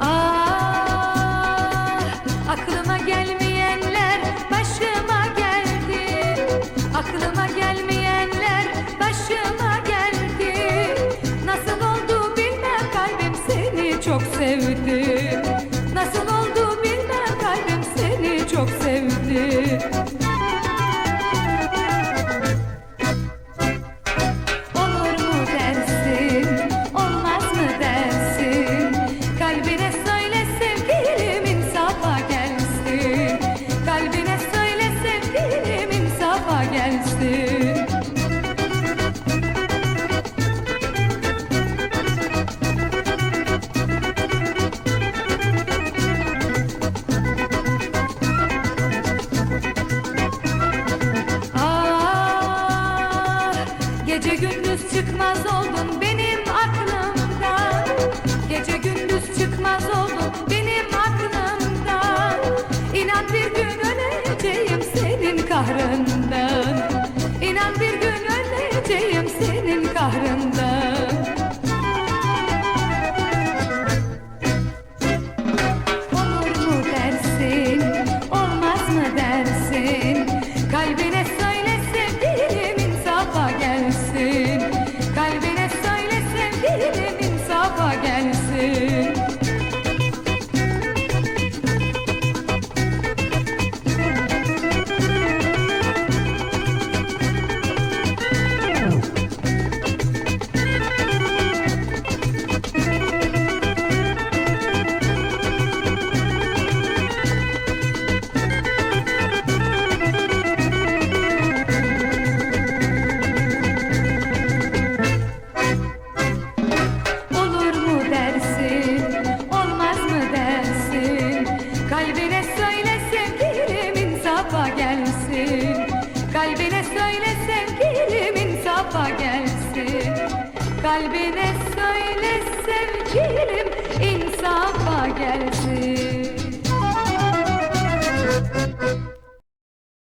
Ah, aklıma gelmeyenler başıma geldi. Aklıma gelmeyenler başıma geldi. Nasıl oldu bilmem kalbim seni çok sevdi. Gelsin. Ah, gece gündüz çıkmaz oldun benim Kalbine Kalbine söyle sevgilim insafa gelsin. Kalbine söyle sevgilim insafa gelsin. Kalbine söyle sevgilim insafa gelsin.